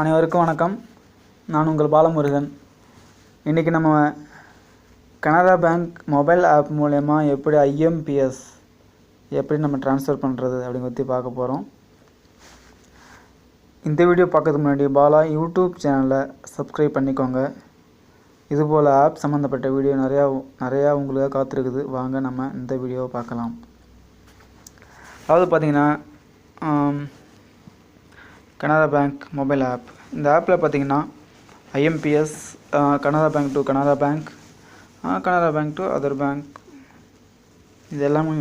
அனைவருக்கும் வணக்கம். நான் உங்கள் பாலமுருகன். இன்றைக்கி நம்ம கனரா பேங்க் மொபைல் ஆப் மூலயமா எப்படி ஐஎம்பிஎஸ் எப்படி நம்ம ட்ரான்ஸ்ஃபர் பண்ணுறது அப்படிங்க பற்றி பார்க்க போகிறோம் இந்த வீடியோ பார்க்கறதுக்கு முன்னாடி பாலா யூடியூப் சேனலை சப்ஸ்கிரைப் பண்ணிக்கோங்க. இதுபோல் ஆப் சம்மந்தப்பட்ட வீடியோ நிறையா நிறையா உங்களுக்காக காத்திருக்குது. வாங்க நம்ம இந்த வீடியோவை பார்க்கலாம். அதாவது பார்த்தீங்கன்னா கனரா பேங்க் மொபைல் ஆப். இந்த ஆப்பில் பார்த்தீங்கன்னா IMPS Canara bank to Canara bank Canara bank to other bank இது எல்லாமே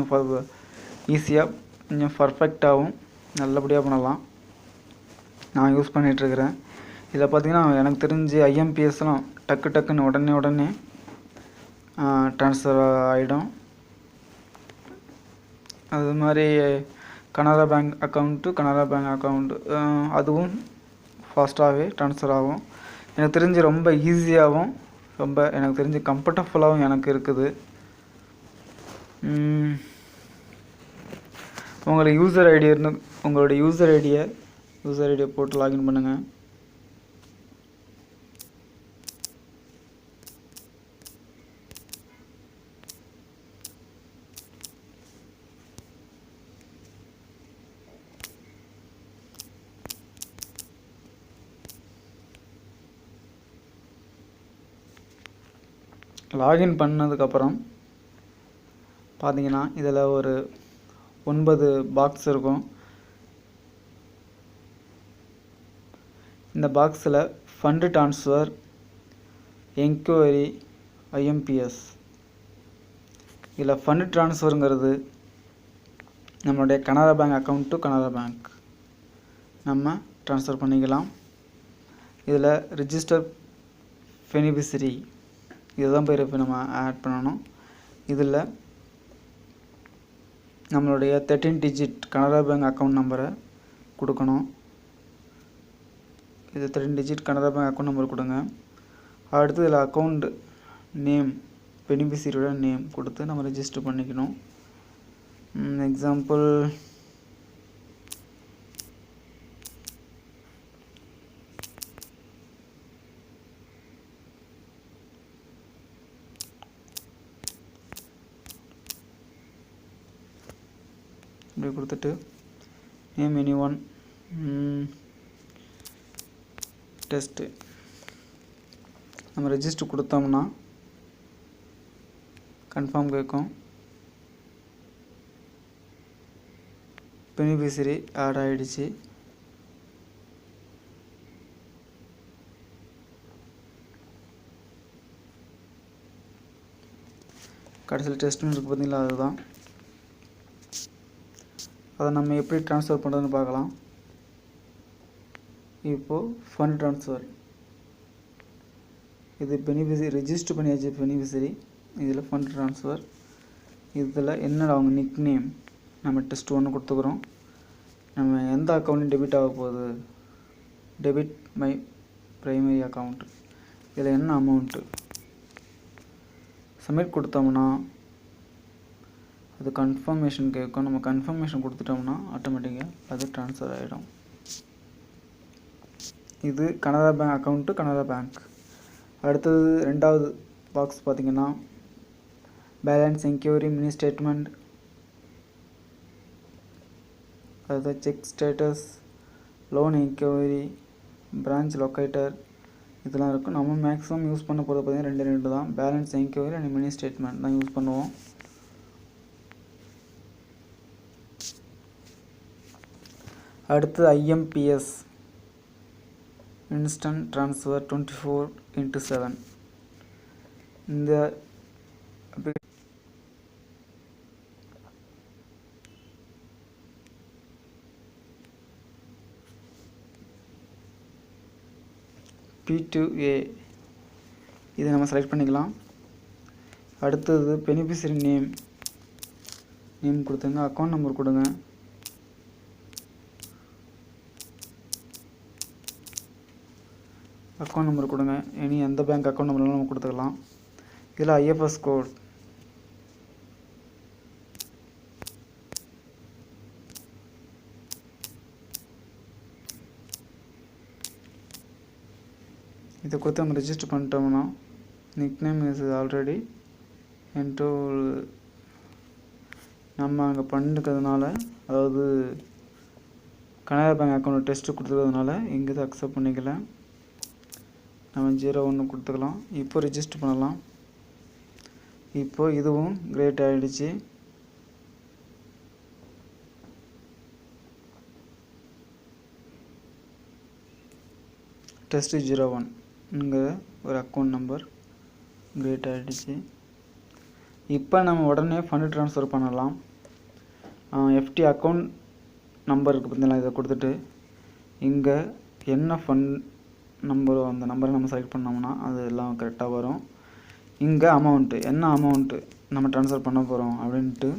ஈஸியாக கொஞ்சம் பர்ஃபெக்டாகவும் நல்லபடியாக பண்ணலாம். நான் யூஸ் பண்ணிகிட்ருக்கிறேன் இதில் பார்த்தீங்கன்னா எனக்கு தெரிஞ்சு ஐஎம்பிஎஸ்லாம் டக்கு டக்குன்னு உடனே உடனே ட்ரான்ஸ்ஃபர் ஆகிடும் அது மாதிரி Canara bank account Canara bank account அதுவும் ஃபாஸ்ட்டாகவே ட்ரான்ஸ்ஃபர் ஆகும். எனக்கு தெரிஞ்சு ரொம்ப ஈஸியாகவும் ரொம்ப எனக்கு தெரிஞ்சு கம்ஃபர்டபுளாகவும் எனக்கு இருக்குது. உம், உங்களுக்கு யூசர் ஐடி இருந்து உங்களோட யூசர் ஐடியை யூசர் ஐடியை போட்டு லாகின் பண்ணுங்கள் லாகின் பண்ணதுக்கப்புறம் பார்த்தீங்கன்னா இதில் ஒரு ஒன்பது பாக்ஸ் இருக்கும். இந்த பாக்ஸில் ஃபண்டு ட்ரான்ஸ்ஃபர் என்கொயரி ஐஎம்பிஎஸ் இதில் ஃபண்டு ட்ரான்ஸ்ஃபருங்கிறது நம்மளுடைய Canara bank account to Canara bank நம்ம ட்ரான்ஸ்ஃபர் பண்ணிக்கலாம். இதில் ரிஜிஸ்டர் பெனிஃபிஷரி இதுதான் பேர் இப்போ நம்ம ஆட் பண்ணணும். இதில் நம்மளுடைய thirteen digit Canara bank account நம்பரை கொடுக்கணும். இது thirteen digit Canara bank account number கொடுங்க. அடுத்து இதில் அக்கௌண்ட் நேம் பெனிஃபிஷரியோட நேம் கொடுத்து நம்ம ரெஜிஸ்டர் பண்ணிக்கணும். எக்ஸாம்பிள் இப்படி கொடுத்துட்டு நேம் எனி ஒன் டெஸ்ட்டு நம்ம ரெஜிஸ்டர் கொடுத்தோம்னா கன்ஃபார்ம் கேட்கும். பெனிஃபிஷரி ஆட் ஆகிடுச்சு கடைசியில் டெஸ்ட்னு இருக்குது பார்த்தீங்களா அதுதான். அதை நம்ம எப்படி ட்ரான்ஸ்ஃபர் பண்ணுறதுன்னு பார்க்கலாம். இப்போது ஃபண்ட் ட்ரான்ஸ்ஃபர் இது பெனிஃபிஷரி ரெஜிஸ்டர் பண்ணியாச்சு பெனிஃபிஷரி இதில் ஃபண்ட் ட்ரான்ஸ்ஃபர் இதில் என்னடா அவங்க நிக் நேம் நம்ம டெஸ்ட் ஒன்று கொடுத்துக்குறோம். நம்ம எந்த அக்கௌண்ட்லையும் டெபிட் ஆக போகுது? டெபிட் மை ப்ரைமரி அக்கௌண்ட் இதில் என்ன அமௌண்ட்டு சப்மிட் கொடுத்தோம்னா அது கன்ஃபர்மேஷன் கேட்கும். நம்ம கன்ஃபர்மேஷன் கொடுத்துட்டோம்னா ஆட்டோமேட்டிக்காக அது ட்ரான்ஸ்ஃபர் ஆகிடும் இது Canara bank account Canara bank அடுத்தது ரெண்டாவது பாக்ஸ் பார்த்தீங்கன்னா பேலன்ஸ் என்கொயரி மினி ஸ்டேட்மெண்ட் அது check status loan enquiry branch locator இதெல்லாம் இருக்கும். நம்ம மேக்ஸிமம் யூஸ் பண்ண போகிறது பார்த்தீங்கன்னா ரெண்டு ரெண்டு தான். Balance enquiry and mini statement தான் யூஸ் பண்ணுவோம். அடுத்து IMPS instant transfer twenty four into seven இந்த பி டு ஏ இதை நம்ம செலக்ட் பண்ணிக்கலாம். அடுத்தது பெனிஃபிஷரி நேம் நேம் கொடுத்துங்க அக்கௌண்ட் நம்பர் கொடுங்க. அக்கௌண்ட் நம்பர் கொடுங்க. இனி எந்த பேங்க் அக்கௌண்ட் நம்பர்னாலும் நம்ம கொடுத்துக்கலாம். இதில் ஐஎஃப்எஸ் கோட் இதை கொடுத்து நம்ம ரெஜிஸ்டர் பண்ணிட்டோம்னா நிக் நேம் இஸ் ஆல்ரெடி என்டோ நம்ம அங்கே பண்ணிருக்கிறதுனால அதாவது கனரா பேங்க் அக்கௌண்ட் டெஸ்ட்டு கொடுத்துருக்கிறதுனால இங்கே தான் அக்செப்ட் பண்ணிக்கல. நம்ம ஜீரோ ஒன்று கொடுத்துக்கலாம். இப்போ ரிஜிஸ்டர் பண்ணலாம். இப்போ இதுவும் கிரேட் ஆகிடுச்சு டெஸ்ட்டு ஜீரோ ஒன்ங்கிற ஒரு அக்கௌண்ட் நம்பர் கிரியேட் ஆகிடுச்சு இப்போ நம்ம உடனே ஃபண்டு ட்ரான்ஸ்ஃபர் பண்ணலாம். எஃப்டி அக்கௌண்ட் நம்பருக்கு இருக்குது பார்த்தீங்களா இதை கொடுத்துட்டு இங்கே என்ன ஃபண்ட் நம்பர் அந்த நம்பரை நம்ம செலக்ட் பண்ணோம்னா அது எல்லாம் கரெக்டாக வரும். இங்கே அமௌண்ட்டு என்ன அமௌண்ட்டு நம்ம ட்ரான்ஸ்ஃபர் பண்ண போகிறோம் அப்படின்ட்டு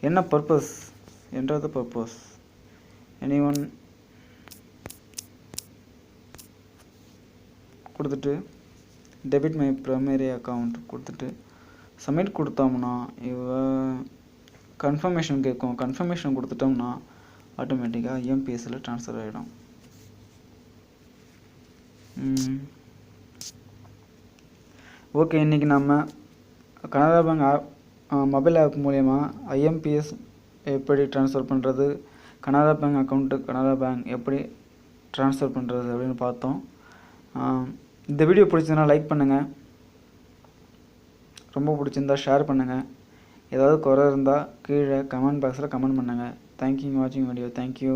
என்ன பர்பஸ் என்ற பர்பஸ் எனி ஒன் கொடுத்துட்டு டெபிட் மை ப்ரைமரி அக்கௌண்ட் கொடுத்துட்டு சப்மிட் கொடுத்தோம்னா இவ கன்ஃபர்மேஷன் கேட்கும் கன்ஃபர்மேஷன் கொடுத்துட்டோம்னா ஆட்டோமேட்டிக்காக இஎம்பிஎஸ்சில் ட்ரான்ஸ்ஃபர் ஆகிடும் ஓகே இன்றைக்கி நம்ம Canara bank app mobile app மூலயமா ஐஎம்பிஎஸ் எப்படி ட்ரான்ஸ்ஃபர் பண்ணுறது Canara bank account Canara bank எப்படி ட்ரான்ஸ்ஃபர் பண்ணுறது அப்படின்னு பார்த்தோம். இந்த வீடியோ பிடிச்சதுன்னா லைக் பண்ணுங்கள் ரொம்ப பிடிச்சிருந்தா ஷேர் பண்ணுங்கள் ஏதாவது குறை இருந்தால் கீழே கமெண்ட் பாக்ஸில் கமெண்ட் பண்ணுங்கள் தேங்க்யூ வாட்சிங் வீடியோ தேங்க்யூ